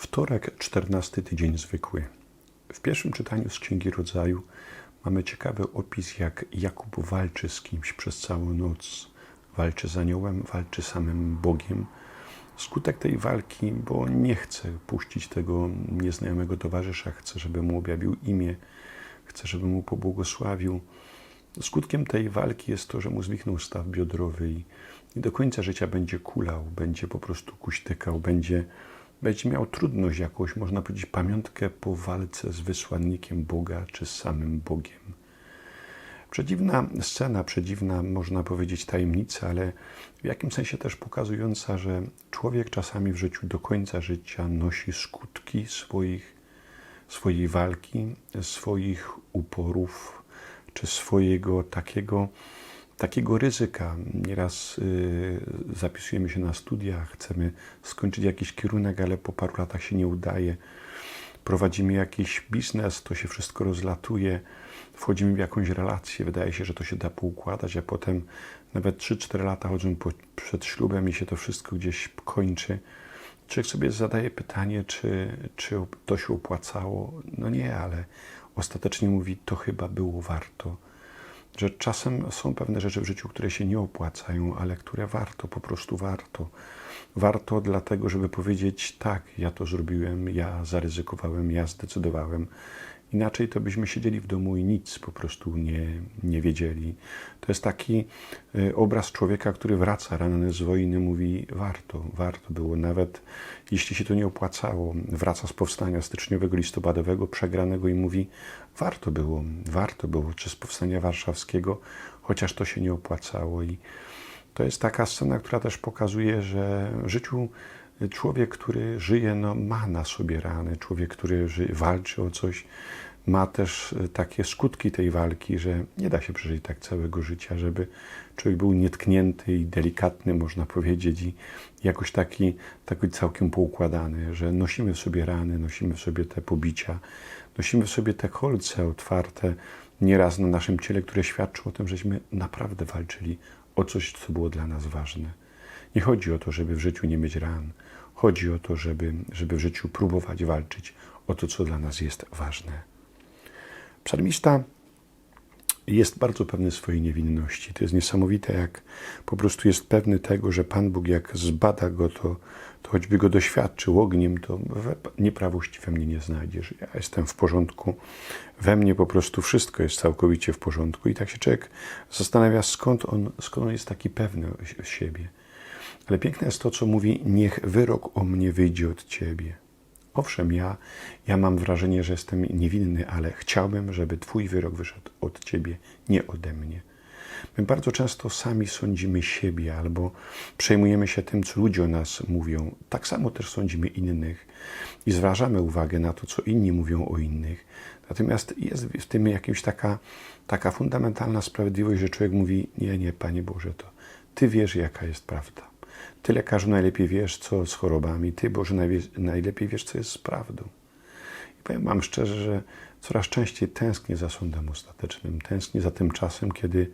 Wtorek, 14 tydzień zwykły. W pierwszym czytaniu z Księgi Rodzaju mamy ciekawy opis, jak Jakub walczy z kimś przez całą noc. Walczy z aniołem, walczy samym Bogiem. Skutek tej walki, bo nie chce puścić tego nieznajomego towarzysza, chce, żeby mu objawił imię, chce, żeby mu pobłogosławił. Skutkiem tej walki jest to, że mu zwichnął staw biodrowy i do końca życia będzie kulał, będzie po prostu kuśtykał, będzie, będzie miał trudność jakąś, można powiedzieć, pamiątkę po walce z wysłannikiem Boga czy z samym Bogiem. Przedziwna scena, przedziwna, można powiedzieć, tajemnica, ale w jakimś sensie też pokazująca, że człowiek czasami w życiu do końca życia nosi skutki swoich, swojej walki, swoich uporów, czy swojego takiego, takiego ryzyka. Nieraz y, zapisujemy się na studia, chcemy skończyć jakiś kierunek, ale po paru latach się nie udaje. Prowadzimy jakiś biznes, to się wszystko rozlatuje, wchodzimy w jakąś relację, wydaje się, że to się da poukładać, a potem nawet 3-4 lata chodzą po, przed ślubem i się to wszystko gdzieś kończy. Człowiek sobie zadaje pytanie, czy, czy to się opłacało. No nie, ale ostatecznie mówi, to chyba było warto. Że czasem są pewne rzeczy w życiu, które się nie opłacają, ale które warto, po prostu warto. Warto dlatego, żeby powiedzieć, tak, ja to zrobiłem, ja zaryzykowałem, ja zdecydowałem. Inaczej to byśmy siedzieli w domu i nic po prostu nie, nie wiedzieli. To jest taki y, obraz człowieka, który wraca ranny z wojny, mówi warto, warto było, nawet jeśli się to nie opłacało. Wraca z powstania styczniowego, listopadowego, przegranego i mówi warto było, warto było, czy z powstania warszawskiego, chociaż to się nie opłacało. I to jest taka scena, która też pokazuje, że w życiu człowiek, który żyje, no, ma na sobie rany. Człowiek, który żyje, walczy o coś, ma też takie skutki tej walki, że nie da się przeżyć tak całego życia, żeby człowiek był nietknięty i delikatny, można powiedzieć, i jakoś taki, taki całkiem poukładany, że nosimy w sobie rany, nosimy w sobie te pobicia, nosimy w sobie te kolce otwarte nieraz na naszym ciele, które świadczą o tym, żeśmy naprawdę walczyli o coś, co było dla nas ważne. Nie chodzi o to, żeby w życiu nie mieć ran. Chodzi o to, żeby, żeby w życiu próbować walczyć o to, co dla nas jest ważne. Psalmista jest bardzo pewny swojej niewinności. To jest niesamowite, jak po prostu jest pewny tego, że Pan Bóg, jak zbada go, to, to choćby go doświadczył ogniem, to nieprawości we mnie nie znajdziesz. Ja jestem w porządku. We mnie po prostu wszystko jest całkowicie w porządku. I tak się człowiek zastanawia, skąd on, skąd on jest taki pewny siebie. Ale piękne jest to, co mówi: Niech wyrok o mnie wyjdzie od ciebie. Owszem, ja, ja mam wrażenie, że jestem niewinny, ale chciałbym, żeby Twój wyrok wyszedł od Ciebie, nie ode mnie. My bardzo często sami sądzimy siebie albo przejmujemy się tym, co ludzie o nas mówią. Tak samo też sądzimy innych i zwrażamy uwagę na to, co inni mówią o innych. Natomiast jest w tym jakaś taka, taka fundamentalna sprawiedliwość, że człowiek mówi: Nie, nie, Panie Boże, to Ty wiesz, jaka jest prawda. Ty, lekarzu, najlepiej wiesz, co z chorobami. Ty, Boże, najlepiej wiesz, co jest z prawdą. I powiem Wam szczerze, że coraz częściej tęsknię za sądem ostatecznym. Tęsknię za tym czasem, kiedy,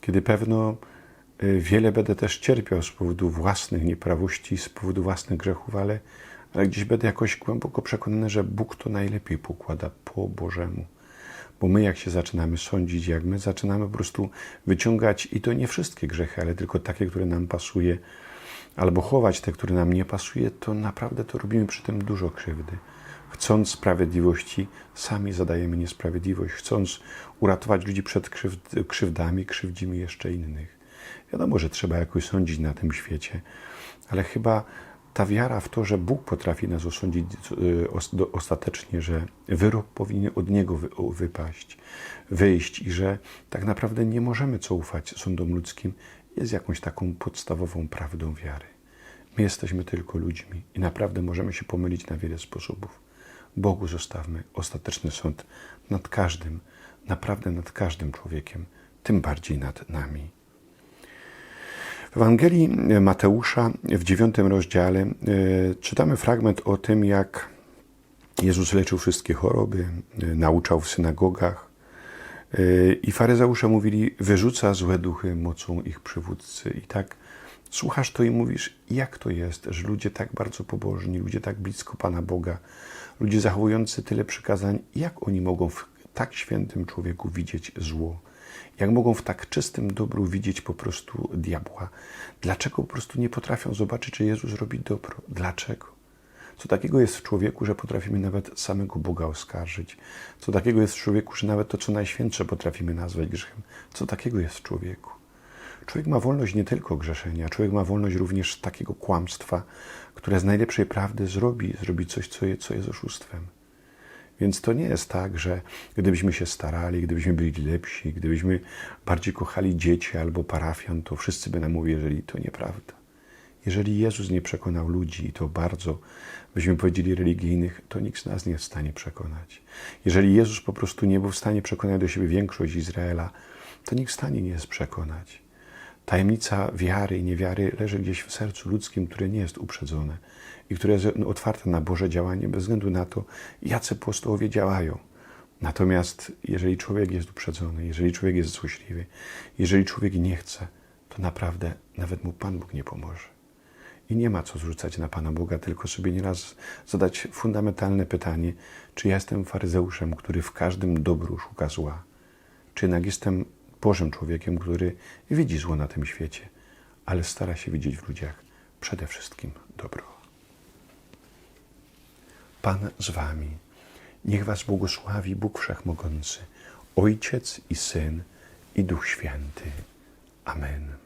kiedy pewno wiele będę też cierpiał z powodu własnych nieprawości, z powodu własnych grzechów, ale, ale gdzieś będę jakoś głęboko przekonany, że Bóg to najlepiej pokłada po Bożemu. Bo my, jak się zaczynamy sądzić, jak my zaczynamy po prostu wyciągać, i to nie wszystkie grzechy, ale tylko takie, które nam pasuje, albo chować te, które nam nie pasuje, to naprawdę to robimy przy tym dużo krzywdy. Chcąc sprawiedliwości, sami zadajemy niesprawiedliwość. Chcąc uratować ludzi przed krzywdami, krzywdzimy jeszcze innych. Wiadomo, że trzeba jakoś sądzić na tym świecie, ale chyba ta wiara w to, że Bóg potrafi nas osądzić y, ostatecznie, że wyrok powinien od Niego wypaść, wyjść i że tak naprawdę nie możemy co ufać sądom ludzkim, jest jakąś taką podstawową prawdą wiary. My jesteśmy tylko ludźmi i naprawdę możemy się pomylić na wiele sposobów. Bogu zostawmy ostateczny sąd nad każdym, naprawdę nad każdym człowiekiem, tym bardziej nad nami. W Ewangelii Mateusza w dziewiątym rozdziale e, czytamy fragment o tym, jak Jezus leczył wszystkie choroby, e, nauczał w synagogach. E, I faryzeusze mówili, wyrzuca złe duchy mocą ich przywódcy. I tak Słuchasz to i mówisz, jak to jest, że ludzie tak bardzo pobożni, ludzie tak blisko Pana Boga, ludzie zachowujący tyle przykazań, jak oni mogą w tak świętym człowieku widzieć zło? Jak mogą w tak czystym dobru widzieć po prostu diabła? Dlaczego po prostu nie potrafią zobaczyć, że Jezus robi dobro? Dlaczego? Co takiego jest w człowieku, że potrafimy nawet samego Boga oskarżyć? Co takiego jest w człowieku, że nawet to, co najświętsze potrafimy nazwać grzechem? Co takiego jest w człowieku? Człowiek ma wolność nie tylko grzeszenia, człowiek ma wolność również takiego kłamstwa, które z najlepszej prawdy zrobi, zrobi coś, co jest, co jest oszustwem. Więc to nie jest tak, że gdybyśmy się starali, gdybyśmy byli lepsi, gdybyśmy bardziej kochali dzieci albo parafian, to wszyscy by nam uwierzyli. To nieprawda. Jeżeli Jezus nie przekonał ludzi, i to bardzo, byśmy powiedzieli, religijnych, to nikt z nas nie jest w stanie przekonać. Jeżeli Jezus po prostu nie był w stanie przekonać do siebie większość Izraela, to nikt w stanie nie jest przekonać. Tajemnica wiary i niewiary leży gdzieś w sercu ludzkim, które nie jest uprzedzone i które jest otwarte na Boże działanie bez względu na to, jacy apostołowie działają. Natomiast jeżeli człowiek jest uprzedzony, jeżeli człowiek jest złośliwy, jeżeli człowiek nie chce, to naprawdę nawet mu Pan Bóg nie pomoże. I nie ma co zrzucać na Pana Boga, tylko sobie nieraz zadać fundamentalne pytanie, czy ja jestem faryzeuszem, który w każdym dobru szuka zła, czy jednak jestem Bożym człowiekiem, który widzi zło na tym świecie, ale stara się widzieć w ludziach przede wszystkim dobro. Pan z Wami. Niech Was błogosławi Bóg Wszechmogący, Ojciec i Syn i Duch Święty. Amen.